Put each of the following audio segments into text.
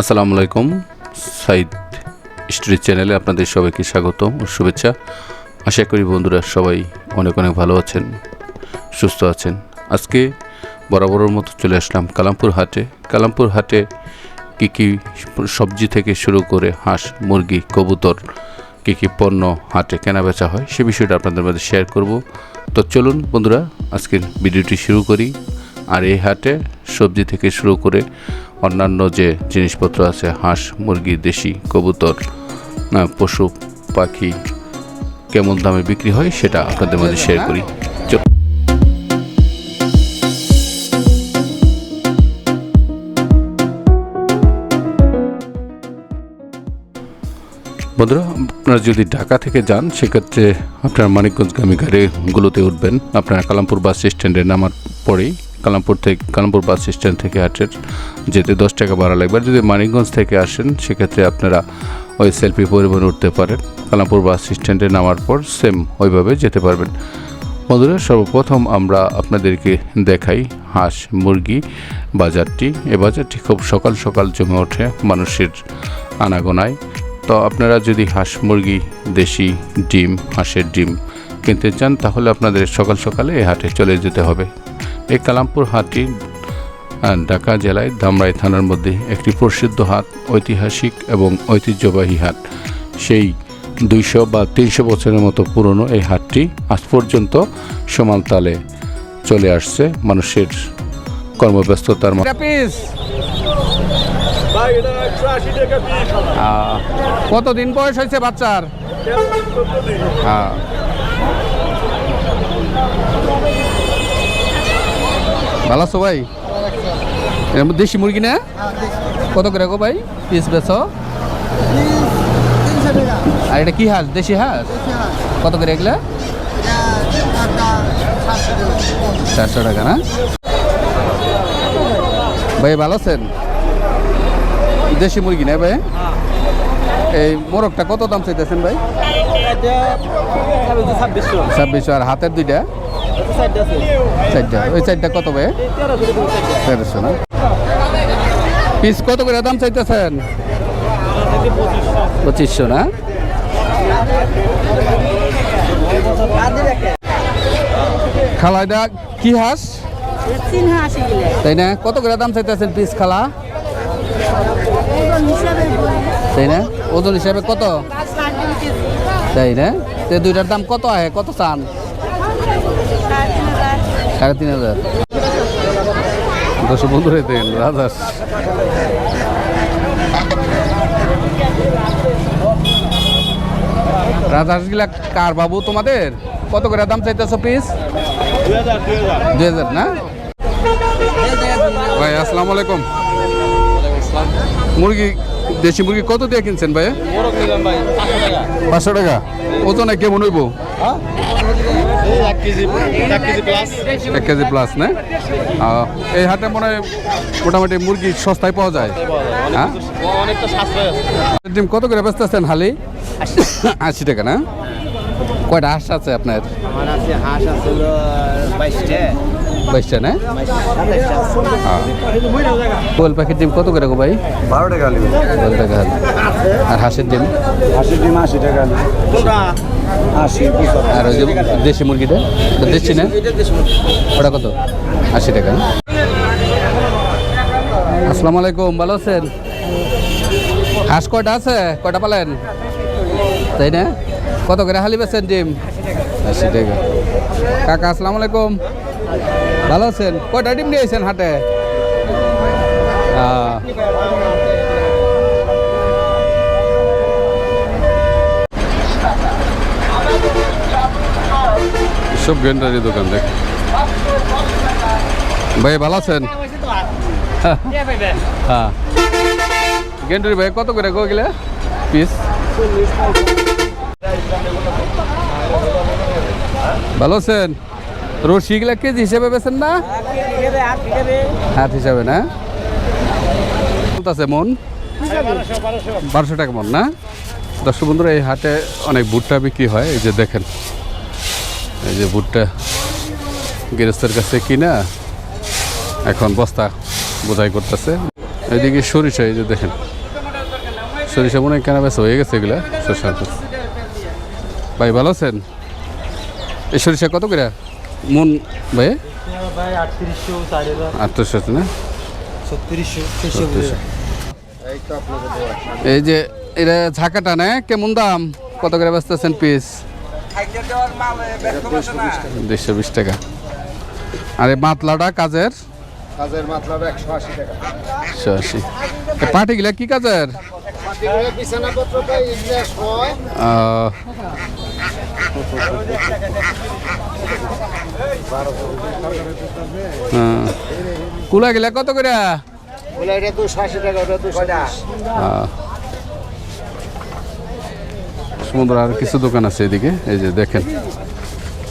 আসসালামু আলাইকুম, সাইদ স্টোরি চ্যানেলে আপনাদের সবাইকে স্বাগত ও শুভেচ্ছা। আশা করি বন্ধুরা সবাই অনেক অনেক ভালো আছেন, সুস্থ আছেন। আজকে বরাবরের মতো চলে আসলাম কালামপুর হাটে। কালামপুর হাটে কী কী সবজি থেকে শুরু করে হাঁস, মুরগি, কবুতর, কী কী পণ্য হাটে কেনা বেচা হয় সে বিষয়টা আপনাদের মধ্যে শেয়ার করব। তো চলুন বন্ধুরা, আজকের ভিডিওটি শুরু করি। আর এই হাটে সবজি থেকে শুরু করে অন্যান্য যে জিনিসপত্র আছে, হাঁস, মুরগি, দেশি, কবুতর পশু, পাখি, কেমন দামে বিক্রি হয় সেটা আপনাদের মধ্যে শেয়ার করি। বন্ধুরা, আপনারা যদি ঢাকা থেকে যান, সেক্ষেত্রে আপনার মানিকগঞ্জগামী গাড়িগুলোতে উঠবেন। আপনারা কালামপুর বাস স্ট্যান্ডে নামার পরেই কালামপুর থেকে, কালামপুর বাস স্ট্যান্ড থেকে হাটের যেতে দশ টাকা ভাড়া লাগবে। আর যদি মানিকগঞ্জ থেকে আসেন, সেক্ষেত্রে আপনারা ওই সেলফি পরিবহন উঠতে পারেন। কালামপুর বাস স্ট্যান্ডে নামার পর সেম ওইভাবে যেতে পারবেন। বন্ধুরা, সর্বপ্রথম আমরা আপনাদেরকে দেখাই হাঁস, মুরগি, বাজারটি। এ বাজারটি খুব সকাল সকাল জমে ওঠে মানুষের আনাগোনায়। তো আপনারা যদি হাঁস, মুরগি, দেশি ডিম, হাঁসের ডিম কিনতে চান, তাহলে আপনাদের সকাল সকালে এই হাটে চলে যেতে হবে। এই কালামপুর হাটটি ঢাকা জেলায় ধামরাই থানার মধ্যে একটি প্রসিদ্ধ হাট ঐতিহাসিক এবং ঐতিহ্যবাহী হাট। সেই দুইশো বা তিনশো বছরের মতো পুরনো এই হাটটি আজ পর্যন্ত সমান তালে চলে আসছে মানুষের কর্মব্যস্ততার কতদিন বয়স হয়েছে বাচ্চার? হ্যাঁ। ভালো আছো ভাই দেশি মুরগি না? কত করে গো ভাই? পিস বেছো আর এটা কি হাঁস? দেশি হাঁস? কত করে এগুলা? চারশো টাকা না? ভাই ভালো আছেন? দেশি মুরগি না ভাই? এই মোরগটা কত দাম চাইতেছেন ভাই? ছাব্বিশশো আর হাতের দুইটা? চারটা ওই চারটা কত ভাই? তেরোশো না? পিস কত করে দাম চাইতেছেন? পঁচিশশো না? খালাইটা কি হাঁস? তাই না? কত করে দাম চাইতেছেন পিস খালা? তাই না? ওজন হিসাবে কত? তাই না? তো দুইটার দাম কত আহে? কত চান? সাড়ে তিন হাজার। দশ বন্ধুরে দেন রাজাস রাজাস গিলা কার বাবু তোমাদের? কত করে দাম চাইতেছো পিস দুই হাজার, না? ভাই, আসসালামু আলাইকুম। মুরগি দেশি মুরগি কত দিয়ে কিনছেন ভাই পাঁচশো টাকা। ওজনে কেমন হইব? হ্যাঁ? এই এক কেজি এক কেজি প্লাস এক কেজি প্লাস না? এই হাটে মনে হয় মোটামুটি মুরগি সস্তায় পাওয়া যায়। হ্যাঁ? ডিম কত করে ব্যস্ত আছেন হালি? আশি। টাকা না? কয়টা হাঁস আছে আপনার? আমার আছে হাঁস আছে বাইশটা না কোয়েল পাখির ডিম কত করে গো ভাই? বারো টাকা আলু বারো টাকা আর হাঁসের ডিম? হাঁসের ডিম আশি টাকা আলু আর ওই যে দেশি মুরগিটা? দেশি না? ওটা কত? আশি টাকা আসসালামু আলাইকুম ভালো আছেন? হাঁস কয়টা আছে? কয়টা পালেন? তাই না? কত করে হালি বেছেন ডিম? আশি টাকা। কাকা আসসালামু আলাইকুম। ভালো আছেন? কয়টা ডিম নিয়েছেন হাটে? সব গেন্ডারি দোকান দেখ। ভাই ভালো আছেন? হ্যাঁ। গেন্ডারি ভাই কত করে গেলে পিস? ভালো আছেন? রশি গেলে কেজি হিসেবে বেছেন না? হাত হিসাবে না? আছে মন? বারোশো টাকা মন না? দর্শক বন্ধুরা, এই হাটে অনেক ভুট্টা বিক্রি হয়। এই যে দেখেন, এই যে ভুট্টা গৃহস্থের কাছে কিনা, এখন বস্তা বোঝাই করতেছে। এইদিকে সরিষা, এই যে দেখেন, সরিষা মনে হয় কেনা বেচা হয়ে গেছে এগুলা গাছ। ভাই, ভালো আছেন? এই সরিষা কত করে? মন ভাই? আটত্রিশশো না। এই যে এটা ঝাঁকাটা না কেমন দাম? কত করে বেচতেছেন পিস দেড়শো বিশ টাকা। আর এই মাতলাটা কাজের? একশো আশি টাকা। একশো আশি। পাটিগুলা কি কাজের? বিছানাপত্র হয়। হ্যাঁ। কুলা গেলে কত করে? আহ। সমুদ্র আর কিছু দোকান আছে এদিকে এই যে দেখেন।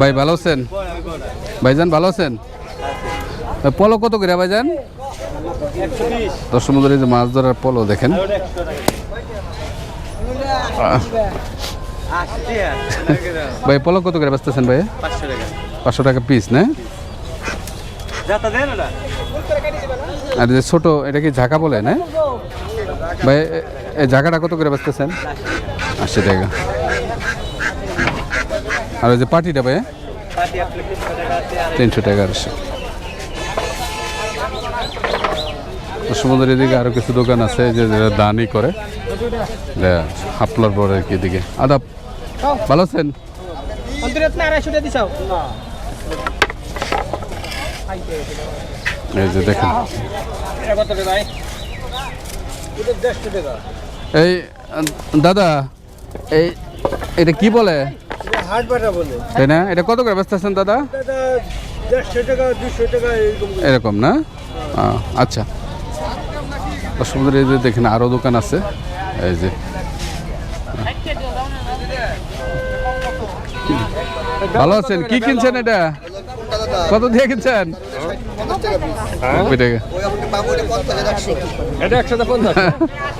ভাই ভালো আছেন? ভাইজান ভালো আছেন? পলো কত করে ভাইজান? দশ সমুদ্রে এই যে মাছ ধরার পলো দেখেন। ভাই পলক কত করে বেচতেছেন ভাই? পাঁচশো টাকা। পিস না? আর যে ছোট এটা কি ঝাঁকা বলে না? ভাই এই ঝাঁকাটা কত করে বেচতেছেন? আশি টাকা। আর ওই যে পাটিটা ভাই? তিনশো টাকা আশি সমুদ্রের এদিকে আরও কিছু দোকান আছে যে যারা দানই করে হাফলার পরে আর কি এদিকে। আদাব ভালো আছেন? এই যে দেখেন। এই দাদা এই এটা কি বলে? তাই না? এটা কত করে বেচতেছেন দাদা? দাদা এরকম না? আহ, সমুদ্রে এই যে দেখেন আরও দোকান আছে। এই যে। ভালো আছেন? কি কিনছেন এটা? কত দিয়ে কিনছেন?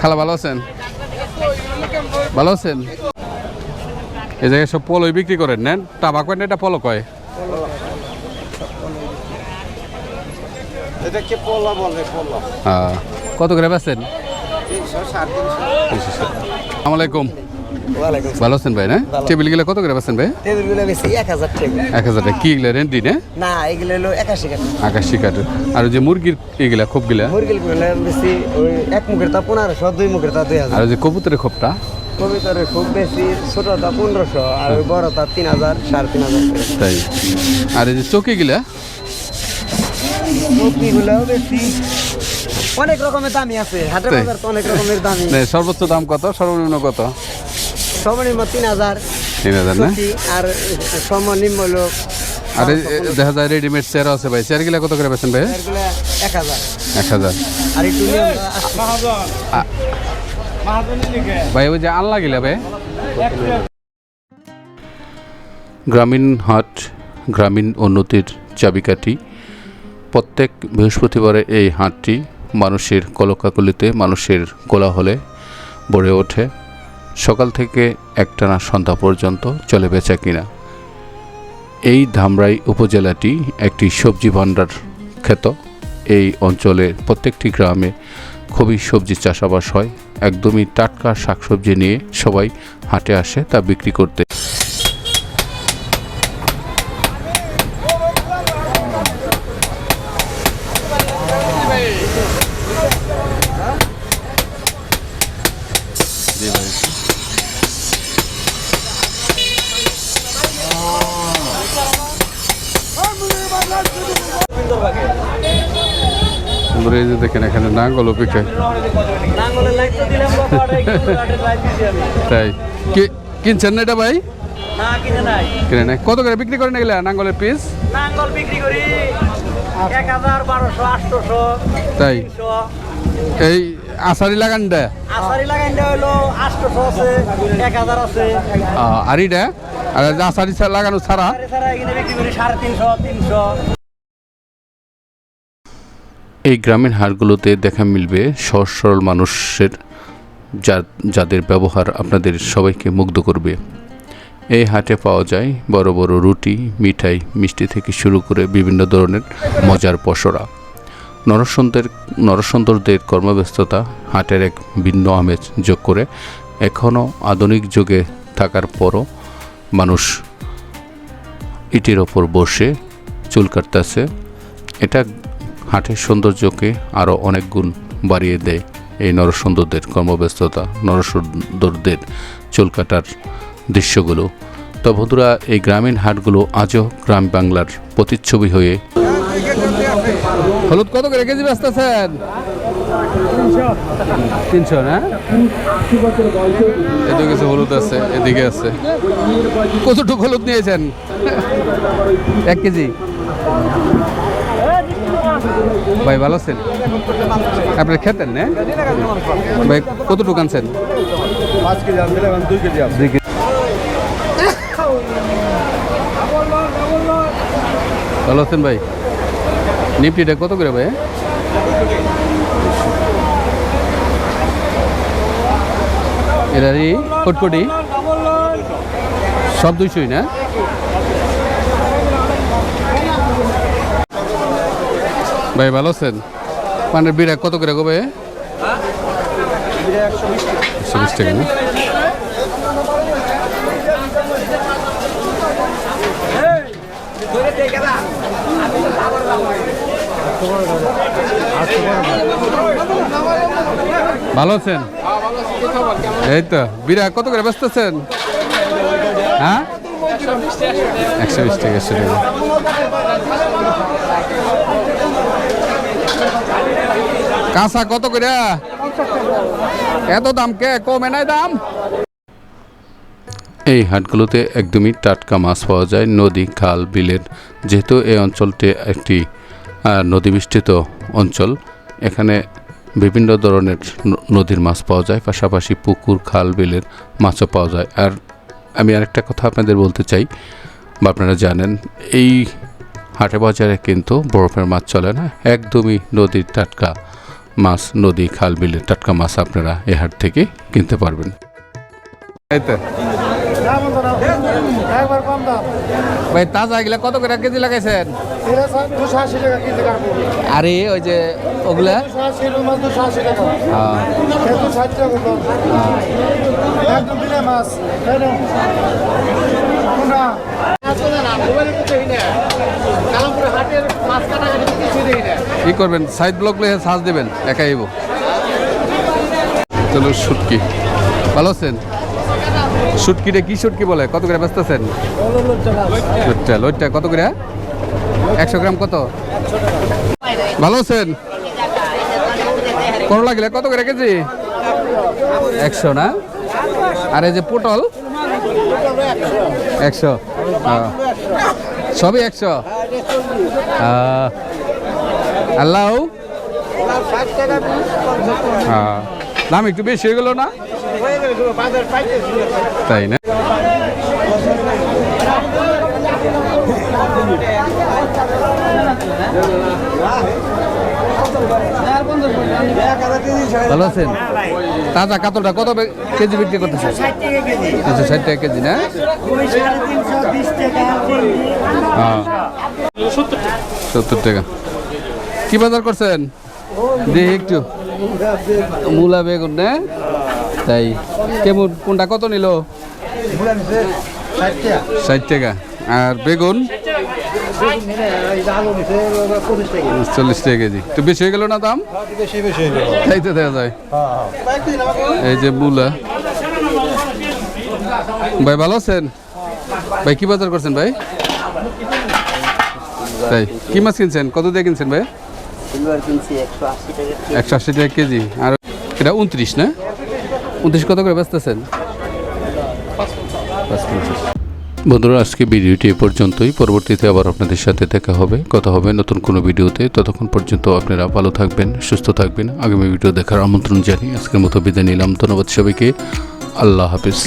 খালা ভালো আছেন? ভালো আছেন? এই জায়গায় সব পলোই বিক্রি করেন নেন? টাবাক এটা পলো কয় এটা কে পোলা বলে পোলা। হ্যাঁ। কত করে বেছেন ভালো আছেন ভাই না? টেবিল গেলে কত করে বেছেন ভাই? টেবিলগুলো বেশি এক হাজার টাকা। এক হাজার টাকা। কি রেন্টি না? না এগুলো হলো একাশি টাকা আকাশি কাঠের। আর ওই যে মুরগির এগুলা খোপ গিলা মুরগিলগুলো বেশি ওই এক মুখের তা পনেরোশো দুই মুখের তা দুই আর ওই যে কবুতরের খোপটা? কবিতরের খুব বেশি ছোটটা পনেরোশো আর ওই বড়টা তিন হাজার সাড়ে তিন হাজার তাই। আর এই যে চকি গিলা মুরগিগুলো বেশি অনেক রকমের দামি আছে। হাটের বাজার তো অনেক রকমের দামি সর্বোচ্চ দাম কত? সর্বনিম্ন কত? সর্বনিম্ন তিন হাজার তিন হাজার না? আর সর্বনিম্ন হলো আর দেখা যায় রেডিমেড চেয়ারও আছে ভাই। চেয়ার গিলা কত করে বেছেন ভাই? এক হাজার। এক হাজার। আর একটু ভাই ওই যে আনলা গিলা ভাই। গ্রামীণ হাট গ্রামীণ উন্নতির চাবিকাঠি। প্রত্যেক বৃহস্পতিবারে এই হাটটি মানুষের কলকাকলিতে মানুষের কোলাহলে ভরে ওঠে। সকাল থেকে একটানা সন্ধ্যা পর্যন্ত চলে বেচা কিনা। এই ধামরাই উপজেলাটি একটি সবজি ভাণ্ডার খ্যাত এই অঞ্চলের প্রত্যেকটি গ্রামে খুবই সবজি চাষাবাস হয়। একদমই টাটকা শাকসবজি নিয়ে সবাই হাটে আসে তা বিক্রি করতে। সুন্দর এই যে দেখেন এখানে নাঙ্গল অপেক্ষায়। তাই। কি কিনছেন না এটা ভাই? কিনে নাই। কত করে বিক্রি করেন এগুলা নাঙ্গলের পিস নাঙ্গল বিক্রি করি এক হাজার বারোশো আটশোশো তাই। এই হলো আছে আছে। আর এটা আর লাগানো ছাড়া? এখানে বিক্রি করি এই গ্রামীণ হাটগুলোতে দেখা মিলবে সহজ সরল মানুষের যা, যাদের ব্যবহার আপনাদের সবাইকে মুগ্ধ করবে। এই হাটে পাওয়া যায় বড় বড় রুটি, মিঠাই, মিষ্টি থেকে শুরু করে বিভিন্ন ধরনের মজার পসরা। নরসুন্দর নরসুন্দরদের কর্মব্যস্ততা হাটের এক ভিন্ন আমেজ যোগ করে এখনও আধুনিক যুগে থাকার পরও মানুষ ইটের ওপর বসে চুল কাটতেছে। এটা হাটের সৌন্দর্যকে আরও অনেক গুণ বাড়িয়ে দেয় এই নরসুন্দরদের কর্মব্যস্ততা, নরসুন্দরদের চুল কাটার দৃশ্যগুলো। তো বন্ধুরা, এই গ্রামীণ হাটগুলো আজও গ্রাম বাংলার প্রতিচ্ছবি হয়ে হলুদ কত করে? কেজি বেচতেছেন তিনশো, না? এদিকে কিছু হলুদ আছে, এদিকে আছে। কতটুকু হলুদ নিয়েছেন? এক কেজি। ভাই ভালো আছেন? আপনি খেতেন না? ভাই কতটুকু আনছেন? ভালো আছেন ভাই? নিফটিটা কত করে ভাই? এরারই কটকটি সব দুইশোই না? ভাই, ভালো আছেন? পানের বিড়া কত করে গো না? ভালো আছেন? এই তো বিরা কত করে ব্যস্তেছেন হ্যাঁ? একশো বিশ টাকা, একশো টাকা। কাঁচা কত করে এত দাম কে? কমে নাই দাম? এই হাটগুলোতে একদমই টাটকা মাছ পাওয়া যায়, নদী, খাল, বিলের। যেহেতু এই অঞ্চলটি একটি নদীবেষ্টিত অঞ্চল, এখানে বিভিন্ন ধরনের নদীর মাছ পাওয়া যায়, পাশাপাশি পুকুর, খাল, বিলের মাছও পাওয়া যায়। আর আমি আরেকটা কথা আপনাদের বলতে চাই, বা আপনারা জানেন, এই হাটে বাজারে কিন্তু বরফের মাছ চলে না, একদমই নদীর টাটকা মাছ নদী খাল বিলের টাটকা মাছ আপনারা এ হাট থেকে কিনতে পারবেন। ভাই তাজা এগুলা কত করে কেজি লাগাইছেন? আরে ওই যে ওগুলা? কি করবেন? সাইড ব্লক সাজ দেবেন একাই আইব চলো শুটকি। ভালো আছেন? শুটকিটা কি শুটকি বলে? কত করে ব্যস্ত আছেন লোটটা লোটটা কত করে? একশো গ্রাম কত? ভালো আছেন? করলা গেলে কত করে কেজি? একশো না? আর এই যে পটল? একশো। সবই একশো? আল্লাহ। দাম একটু বেশি হয়ে গেল না? তাই না? ভালো আছেন? তাজা কাতলটা কত কেজি বিক্রি করতেছে আচ্ছা ষাট টাকা কেজি, না? সত্তর টাকা। কি বাজার করছেন? দেখি একটু। মূলা বেগুন, না? তাই। কেমন? কোনটা? কত নিল? ষাট টাকা। আর বেগুন? চল্লিশ টাকা কেজি। তো বেশি হয়ে গেল না দাম? তাই তো দেখা যায়। এই যে মূলা। ভাই ভালো আছেন? ভাই কি বাজার করছেন ভাই? তাই কি মাছ কিনছেন? কত দিয়ে কিনছেন ভাই? একশো আশি টাকা কেজি। আর এটা উনত্রিশ না? উনত্রিশ কত করে বেচতেছেন? বন্ধুরা, আজকে ভিডিওটি এ পর্যন্তই। পরবর্তীতে আবার আপনাদের সাথে দেখা হবে। কথা হবে নতুন কোনো ভিডিওতে। ততক্ষণ পর্যন্ত আপনারা ভালো থাকবেন, সুস্থ থাকবেন। আগামী ভিডিও দেখার আমন্ত্রণ জানিয়ে আজকের মতো বিদায় নিলাম। ধন্যবাদ সবাইকে। আল্লাহ হাফিজ।